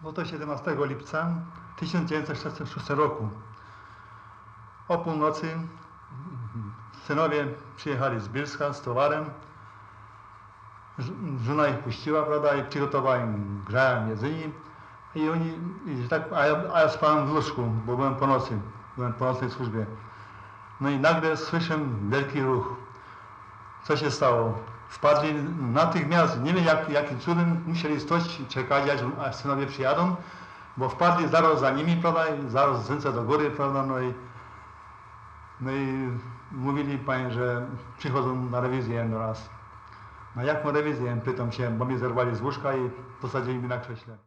Było to 17 lipca 1966 roku. O północy synowie przyjechali z Bielska z towarem. Żona ich puściła, prawda, i przygotowała im grzałem jedzenie. I oni, i tak, a, ja, a ja spałem w łóżku, bo byłem po nocy, byłem po nocnej służbie. No i nagle słyszę wielki ruch. Co się stało? Wpadli natychmiast, nie wiem jak, jakim cudem, musieli stać i czekać, aż, synowie przyjadą, bo wpadli zaraz za nimi, prawda, i zaraz z ręce do góry, prawda, no i, no i mówili panie, że przychodzą na rewizję raz. Na jaką rewizję? Pytam się, bo mnie zerwali z łóżka i posadzili mnie na krześle.